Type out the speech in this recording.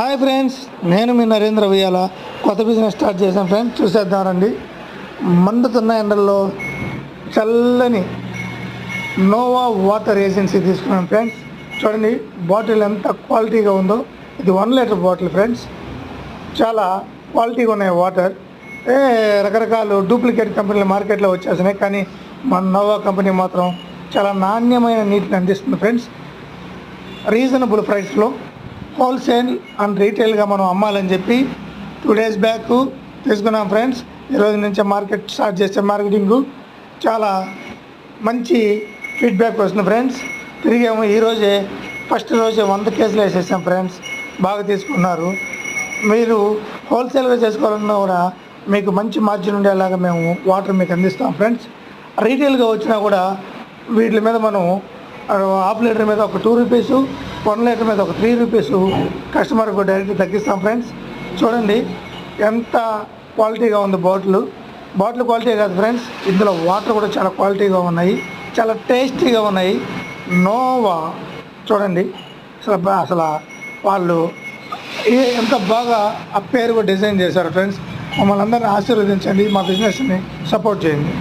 Hi friends నేను మీ నరేంద్ర ఉయ్యాల కొత్త బిజినెస్ స్టార్ట్ చేశాను ఫ్రెండ్స్ చూసేద్దాం రండి. మండుతున్న ఎండల్లో చల్లని నోవా వాటర్ ఏజెన్సీ తీసుకున్నాను ఫ్రెండ్స్ చూడండి బాటిల్ ఎంత క్వాలిటీగా ఉందో. ఇది వన్ లీటర్ బాటిల్ ఫ్రెండ్స్ చాలా క్వాలిటీగా ఉన్నాయి వాటర్ ఏ రకరకాల డూప్లికేట్ కంపెనీలు మార్కెట్లో వచ్చేసినాయి కానీ మన నోవా కంపెనీ మాత్రం చాలా నాణ్యమైన నీటిని అందిస్తుంది ఫ్రెండ్స్ రీజనబుల్ ప్రైస్లో హోల్సేల్ అండ్ రీటైల్గా మనం అమ్మాలని చెప్పి టూ డేస్ బ్యాక్ తీసుకున్నాం ఫ్రెండ్స్ ఈరోజు నుంచి మార్కెట్ స్టార్ట్ చేసే మార్కెటింగ్ చాలా మంచి ఫీడ్బ్యాక్ వస్తుంది ఫ్రెండ్స్ తిరిగేమో ఈరోజే ఫస్ట్ రోజే వంద కేసులు వేసేసాం ఫ్రెండ్స్ బాగా తీసుకున్నారు. మీరు హోల్సేల్గా చేసుకోవాలన్నా కూడా మీకు మంచి మార్జిన్ ఉండేలాగా మేము వాటర్ మీకు అందిస్తాం ఫ్రెండ్స్ రీటైల్గా వచ్చినా కూడా వీటి మీద మనం హాఫ్ లీటర్ మీద ఒక టూ రూపీస్ వన్ లీటర్ మీద ఒక త్రీ రూపీస్ కస్టమర్కు డైరెక్ట్ తగ్గిస్తాం ఫ్రెండ్స్ చూడండి ఎంత క్వాలిటీగా ఉంది బాటిల్ బాటిల్ క్వాలిటీ కాదు ఫ్రెండ్స్ ఇందులో వాటర్ కూడా చాలా క్వాలిటీగా ఉన్నాయి. చాలా టేస్టీగా ఉన్నాయి. నోవా చూడండి అసలు అసలు వాళ్ళు ఎంత బాగా ఆ పేరు కూడా డిజైన్ చేశారు ఫ్రెండ్స్ మమ్మల్ని అందరిని ఆశీర్వదించండి మా బిజినెస్ని సపోర్ట్ చేయండి.